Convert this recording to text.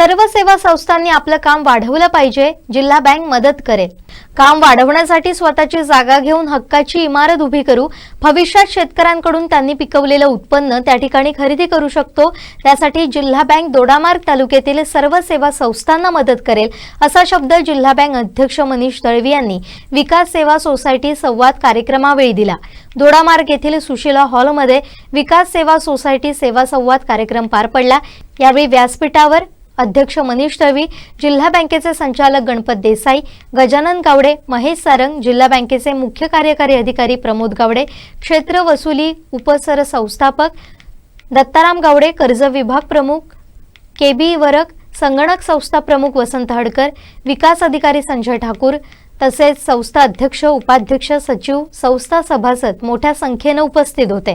सर्व सेवा संस्थांनी आपलं काम वाढवलं पाहिजे जिल्हा बँक मदत करेल. काम वाढवण्यासाठी स्वतःची जागा घेऊन हक्काची इमारत उभी करू भविष्यात शेतकऱ्यांकडून त्यांनी पिकवलेलं उत्पन्न त्या ठिकाणी खरेदी करू शकतो त्यासाठी जिल्हा बँक दोडामार्ग तालुक्यातील सर्व सेवा संस्थांना मदत करेल असा शब्द जिल्हा बँक अध्यक्ष मनीष दळवी यांनी विकास सेवा सोसायटी संवाद कार्यक्रमावेळी दिला. दोडामार्ग येथील सुशिला हॉलमध्ये विकास सेवा सोसायटी सेवा संवाद कार्यक्रम पार पडला. यावेळी व्यासपीठावर अध्यक्ष मनीष दळवी जिल्हा बँकेचे संचालक गणपत देसाई गजानन गावडे महेश सारंग जिल्हा बँकेचे मुख्य कार्यकारी अधिकारी प्रमोद गावडे क्षेत्र वसुली उपसर संस्थापक दत्ताराम गावडे कर्ज विभाग प्रमुख के बी वरक संगणक संस्था प्रमुख वसंत हडकर विकास अधिकारी संजय ठाकूर तसेच संस्था अध्यक्ष उपाध्यक्ष सचिव संस्था सभासद मोठ्या संख्येनं उपस्थित होते.